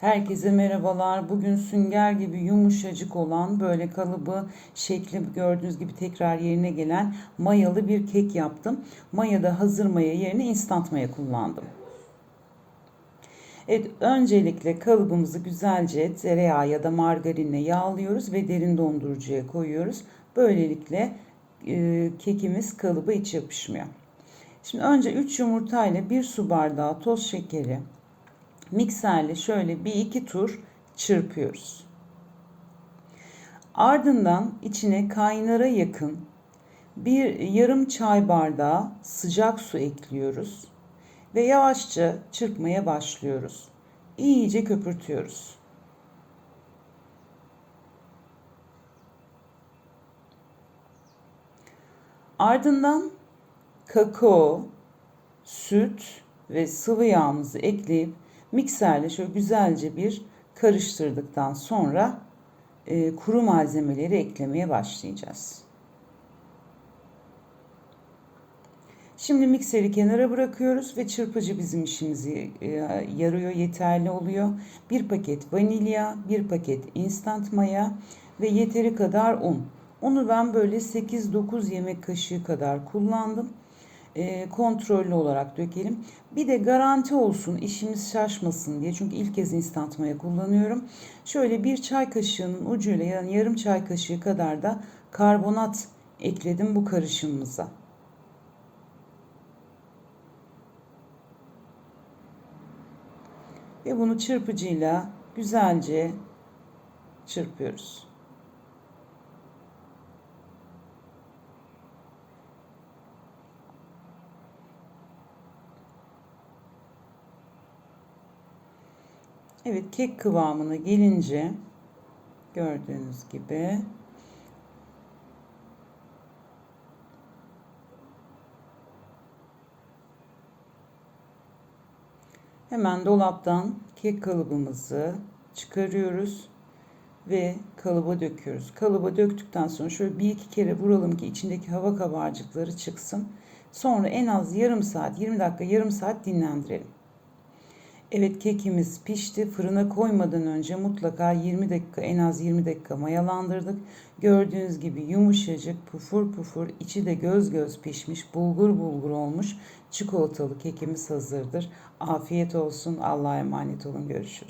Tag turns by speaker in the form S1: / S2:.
S1: Herkese merhabalar. Bugün sünger gibi yumuşacık olan böyle kalıbı şekli gördüğünüz gibi tekrar yerine gelen mayalı bir kek yaptım. Mayada hazır maya yerine instant maya kullandım. Evet, öncelikle kalıbımızı güzelce tereyağı ya da margarinle yağlıyoruz ve derin dondurucuya koyuyoruz. Böylelikle e, kekimiz kalıba hiç yapışmıyor. Şimdi önce 3 yumurta ile 1 su bardağı toz şekeri mikserle şöyle bir iki tur çırpıyoruz. Ardından içine kaynara yakın bir yarım çay bardağı sıcak su ekliyoruz ve yavaşça çırpmaya başlıyoruz. İyice köpürtüyoruz. Ardından kakao, süt ve sıvı yağımızı ekleyip mikserle şöyle güzelce bir karıştırdıktan sonra e, kuru malzemeleri eklemeye başlayacağız. Şimdi mikseri kenara bırakıyoruz ve çırpıcı bizim işimizi e, yarıyor, yeterli oluyor. Bir paket vanilya, bir paket instant maya ve yeteri kadar un. Onu ben böyle 8-9 yemek kaşığı kadar kullandım e, kontrollü olarak dökelim. Bir de garanti olsun işimiz şaşmasın diye. Çünkü ilk kez instant maya kullanıyorum. Şöyle bir çay kaşığının ucuyla yani yarım çay kaşığı kadar da karbonat ekledim bu karışımımıza. Ve bunu çırpıcıyla güzelce çırpıyoruz. Evet kek kıvamına gelince gördüğünüz gibi hemen dolaptan kek kalıbımızı çıkarıyoruz ve kalıba döküyoruz. Kalıba döktükten sonra şöyle bir iki kere vuralım ki içindeki hava kabarcıkları çıksın. Sonra en az yarım saat, 20 dakika, yarım saat dinlendirelim. Evet kekimiz pişti. Fırına koymadan önce mutlaka 20 dakika en az 20 dakika mayalandırdık. Gördüğünüz gibi yumuşacık pufur pufur içi de göz göz pişmiş bulgur bulgur olmuş çikolatalı kekimiz hazırdır. Afiyet olsun. Allah'a emanet olun. Görüşürüz.